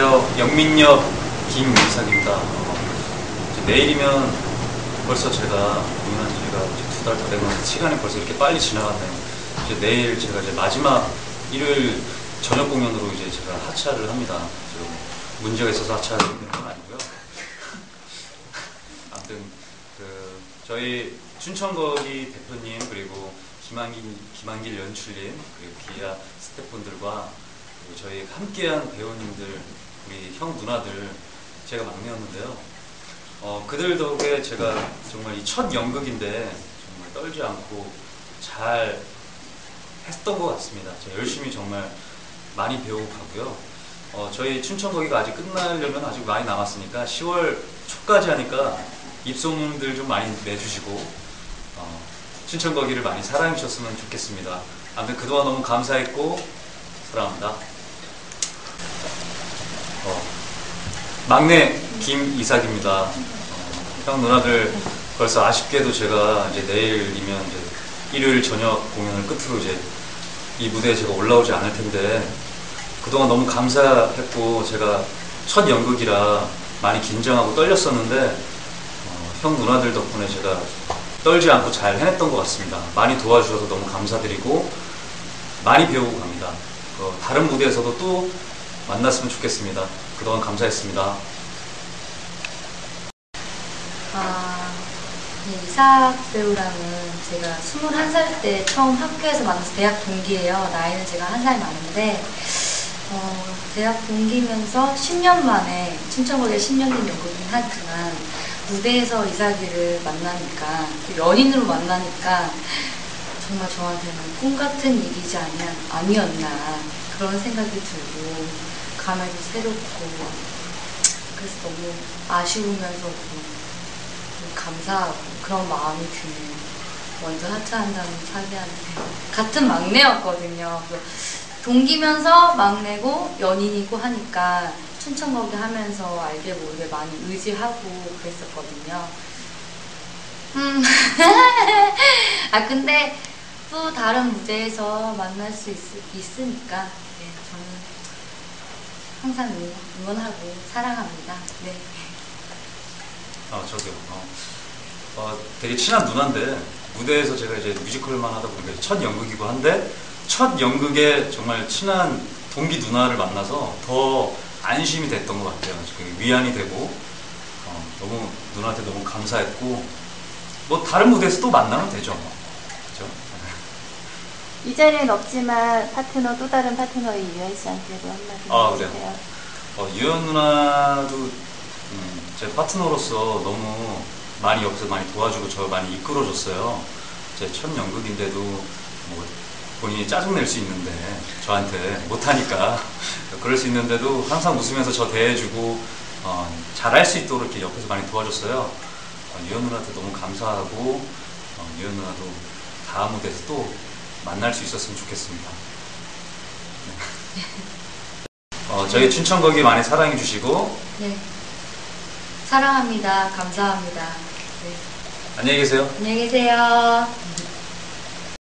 안녕하세요. 영민역 김민석입니다. 어, 내일이면 벌써 제가 공연한 지가 두달 더 되면 시간이 벌써 이렇게 빨리 지나갔네요. 이제 내일 제가 이제 마지막 일요일 저녁 공연으로 이제 제가 하차를 합니다. 문제가 있어서 하차를 하는 건 아니고요. 아무튼 그 저희 춘천거기 대표님 그리고 김한길, 김한길 연출님 그리고 기아 스태프분들과 저희 함께한 배우님들 우리 형 누나들 제가 막내였는데요. 어, 그들 덕에 제가 정말 이 첫 연극인데 정말 떨지 않고 잘 했던 것 같습니다. 열심히 정말 많이 배우고 가고요. 어, 저희 춘천 거기가 아직 끝나려면 아직 많이 남았으니까 10월 초까지 하니까 입소문들 좀 많이 내주시고 어, 춘천 거기를 많이 사랑해 주셨으면 좋겠습니다. 아무튼 그동안 너무 감사했고 사랑합니다. 어, 막내 김이삭입니다. 어, 형 누나들 벌써 아쉽게도 제가 이제 내일이면 이제 일요일 저녁 공연을 끝으로 이제 이 무대에 제가 올라오지 않을 텐데 그동안 너무 감사했고 제가 첫 연극이라 많이 긴장하고 떨렸었는데 어, 형 누나들 덕분에 제가 떨지 않고 잘 해냈던 것 같습니다. 많이 도와주셔서 너무 감사드리고 많이 배우고 갑니다. 어, 다른 무대에서도 또 만났으면 좋겠습니다. 그동안 감사했습니다. 아, 네, 이삭 배우랑은 제가 21살 때 처음 학교에서 만나서 대학 동기예요. 나이는 제가 한 살 많은데, 어, 대학 동기면서 10년 만에, 춘천거리에 10년 된 연극이긴 하지만, 무대에서 이삭이를 만나니까, 또 연인으로 만나니까, 정말 저한테는 꿈 같은 일이지 아니야, 아니었나, 그런 생각이 들고, 감회도 새롭고, 그래서 너무 아쉬우면서도 좀 감사하고 그런 마음이 드네요. 먼저 하차한다는 자기한테 같은 막내였거든요. 동기면서 막내고 연인이고 하니까 춘천 거기 하면서 알게 모르게 많이 의지하고 그랬었거든요. 음, 아 근데 또 다른 무대에서 만날 수 있, 있으니까 네, 저는 항상 응원- 응원하고 사랑합니다. 네. 아 저기요. 어, 어, 되게 친한 누나인데 무대에서 제가 이제 뮤지컬만 하다 보니까 첫 연극이고 한데 첫 연극에 정말 친한 동기 누나를 만나서 더 안심이 됐던 것 같아요. 그 위안이 되고 어, 너무 누나한테 너무 감사했고 뭐 다른 무대에서 또 만나면 되죠. 뭐. 이 자리엔 없지만 파트너 또 다른 파트너의 유현 씨한테도 한마디 아, 해주세요. 어, 유연 누나도 음, 제 파트너로서 너무 많이 옆에서 많이 도와주고 저 많이 이끌어줬어요. 제 첫 연극인데도 뭐 본인이 짜증낼 수 있는데 저한테 못하니까 그럴 수 있는데도 항상 웃으면서 저 대해주고 어, 잘할 수 있도록 이렇게 옆에서 많이 도와줬어요. 어, 유연 누나한테 너무 감사하고 어, 유연 누나도 다음 무대에서 또 만날 수 있었으면 좋겠습니다. 네. 어, 저희 춘천 거기 많이 사랑해 주시고 네. 사랑합니다. 감사합니다. 네. 안녕히 계세요. 안녕히 계세요.